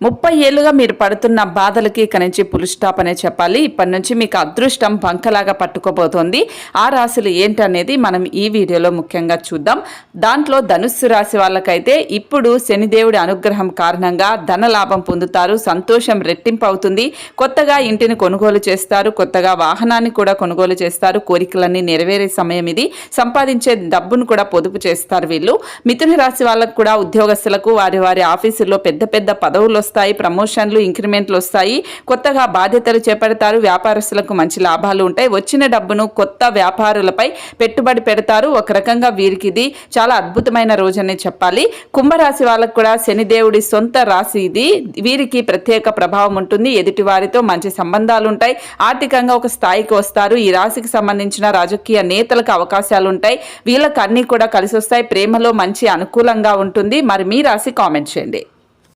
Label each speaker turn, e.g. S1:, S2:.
S1: ముప్పై ఏళ్ళుగా మీరు పడుతున్న బాధలకి కనించి పులుస్టాప్ అనే చెప్పాలి. ఇప్పటి నుంచి మీకు అదృష్టం బంకలాగా పట్టుకోబోతోంది. ఆ రాశులు ఏంటనేది మనం ఈ వీడియోలో ముఖ్యంగా చూద్దాం. దాంట్లో ధనుస్సు రాశి వాళ్ళకైతే ఇప్పుడు శనిదేవుడి అనుగ్రహం కారణంగా ధన లాభం పొందుతారు. సంతోషం రెట్టింపు అవుతుంది. కొత్తగా ఇంటిని కొనుగోలు చేస్తారు. కొత్తగా వాహనాన్ని కూడా కొనుగోలు చేస్తారు. కోరికలన్నీ నెరవేరే సమయం ఇది. సంపాదించే డబ్బును కూడా పొదుపు చేస్తారు వీళ్ళు. మిథున రాశి వాళ్ళకు కూడా ఉద్యోగస్తులకు వారి వారి ఆఫీసుల్లో పెద్ద పెద్ద పదవుల్లో వస్తాయి ప్రమోషన్లు ఇంక్రిమెంట్లు వస్తాయి. కొత్తగా బాధ్యతలు చేపడతారు వ్యాపారస్తులకు మంచి లాభాలు ఉంటాయి. వచ్చిన డబ్బును కొత్త వ్యాపారులపై పెట్టుబడి పెడతారు. ఒక రకంగా వీరికి ఇది చాలా అద్భుతమైన రోజనే చెప్పాలి. కుంభరాశి వాళ్ళకు కూడా శనిదేవుడి సొంత రాశి ఇది. వీరికి ప్రత్యేక ప్రభావం ఉంటుంది. ఎదుటి వారితో మంచి సంబంధాలు ఉంటాయి. ఆర్థికంగా ఒక స్థాయికి వస్తారు. ఈ రాశికి సంబంధించిన రాజకీయ నేతలకు అవకాశాలు ఉంటాయి. వీళ్ళకి అన్ని కూడా కలిసి వస్తాయి ప్రేమలో మంచి అనుకూలంగా ఉంటుంది. మరి మీ రాశి కామెంట్ చేయండి.